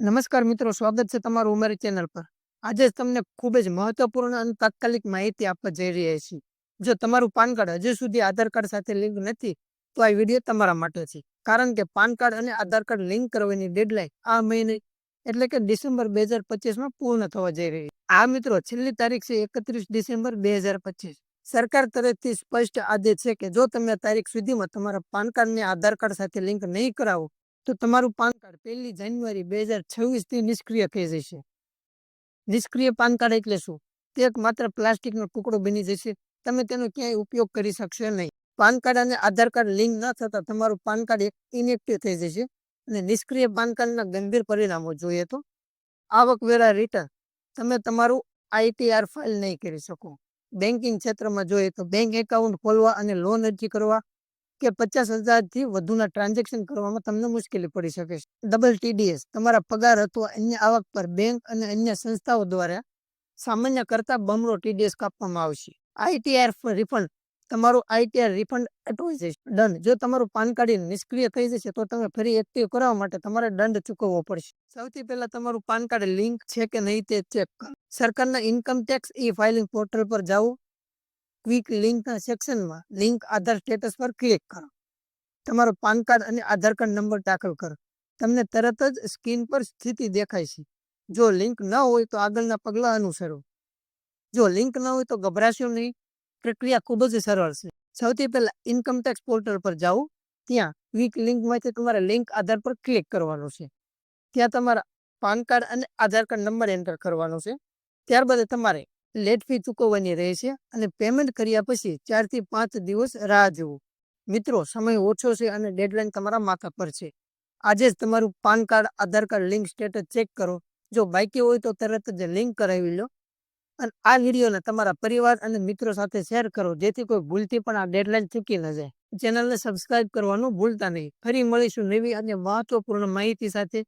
નમસ્કાર મિત્રો, સ્વાગત છે તમારું ઉમેરી ચેનલ પર. આજે તમને ખૂબ જ મહત્વપૂર્ણ અને તાત્કાલિક માહિતી આપવા જઈ રહ્યા છીએ. જો તમારું પાન કાર્ડ હજુ સુધી આધાર કાર્ડ સાથે લિંક નથી, તો આ વીડિયો તમારા માટે છે. કારણ કે પાન કાર્ડ અને આધાર કાર્ડ લિંક કરવાની ડેડલાઇન આ મહિને, એટલે કે ડિસેમ્બર બે હજાર પચીસમાં પૂર્ણ થવા જઈ રહી છે. આ મિત્રો, છેલ્લી તારીખ છે એકત્રીસ ડિસેમ્બર બે હજાર પચીસ. સરકાર તરફથી સ્પષ્ટ આદેશ છે કે જો તમે તારીખ સુધીમાં તમારા પાન કાર્ડને આધાર કાર્ડ સાથે લિંક નહીં કરાવો તો તમારું પાન કાર્ડ પહેલી જાન્યુઆરી બે હજાર છવ્વીસથી નિષ્ક્રિય થઈ જશે. નિષ્ક્રિય પાન કાર્ડ એટલે શું? તે એક માત્ર પ્લાસ્ટિકનો ટુકડો બની જશે. તમે તેનો ક્યાંય ઉપયોગ કરી શકશો નહીં. પાન કાર્ડ અને આધાર કાર્ડ લિંક ન થતાં તમારું પાન કાર્ડ ઇનએક્ટિવ થઈ જશે અને નિષ્ક્રિય પાન કાર્ડના ગંભીર પરિણામો જોઈએ તો? આવકવેરા રિટર્ન તમે તમારું આઈટીઆર ફાઇલ નહીં કરી શકો. બેન્કિંગ ક્ષેત્રમાં જોઈએ તો બેંક એકાઉન્ટ ખોલવા અને લોન અરજી કરવા કે પચાસ હજારથી વધુના ટ્રાન્ઝેક્શન કરવામાં તમને મુશ્કેલી પડી શકે છે. ડબલ ટીડીએસ તમારા પગાર અથવા અન્ય આવક પર બેંક અને અન્ય સંસ્થાઓ દ્વારા સામાન્ય કરતા બમણો ટીડીએસ કાપવામાં આવશે. આઈટીઆર રિફંડ, તમારું આઈટીઆર રિફંડ અટવાઈ જશે દંડ જો તમારું પાન કાર્ડ નિષ્ક્રિય થઈ જશે, તો તમે ફરી એક્ટિવ કરાવવા માટે તમારે દંડ ચૂકવવો પડશે. સૌથી પહેલા તમારું પાન કાર્ડ લિંક છે કે નહીં તે ચેક કરો. સરકારના income tax e filing portal પર જાઓ. ક્વિક લિંકના સેક્શનમાં લિંક આધાર સ્ટેટસ પર ક્લિક કરો. તમારો પાન કાર્ડ અને આધાર કાર્ડ નંબર દાખલ કરો. તમને તરત જ સ્ક્રીન પર સ્થિતિ દેખાય છે. જો લિંક ન હોય તો આગળના પગલાં અનુસરો. જો લિંક ન હોય તો ગભરાશો નહીં. પ્રક્રિયા ખૂબ જ સરળ છે. સૌથી પહેલાં ઇન્કમટેક્સ પોર્ટલ પર જાઓ. ત્યાં ક્વિક લિંકમાંથી તમારે લિંક આધાર પર ક્લિક કરવાનું છે. ત્યાં તમારા પાન કાર્ડ અને આધાર કાર્ડ નંબર એન્ટર કરવાનો છે. ત્યારબાદ તમારે લેટ ફી ચૂકવવાની રહે છે અને પેમેન્ટ કર્યા પછી ચારથી પાંચ દિવસ રાહ જુઓ. મિત્રો, સમય ઓછો છે અને ડેડલાઇન તમારા માથા પર છે. આજે જ તમારું PAN card, Aadhaar card link status check કરો. જો બાકી હોય તો તરત જ લિંક કરાવી લો. અને આ વિડીયોને તમારા પરિવાર અને મિત્રો સાથે શેર કરો, જેથી કોઈ ભૂલથી પણ આ ડેડલાઇન ચૂકી ન જાય. ચેનલને સબસ્ક્રાઇબ કરવાનું ભૂલતા નહીં. ફરી મળીશું નવી અને મહત્વપૂર્ણ માહિતી સાથે.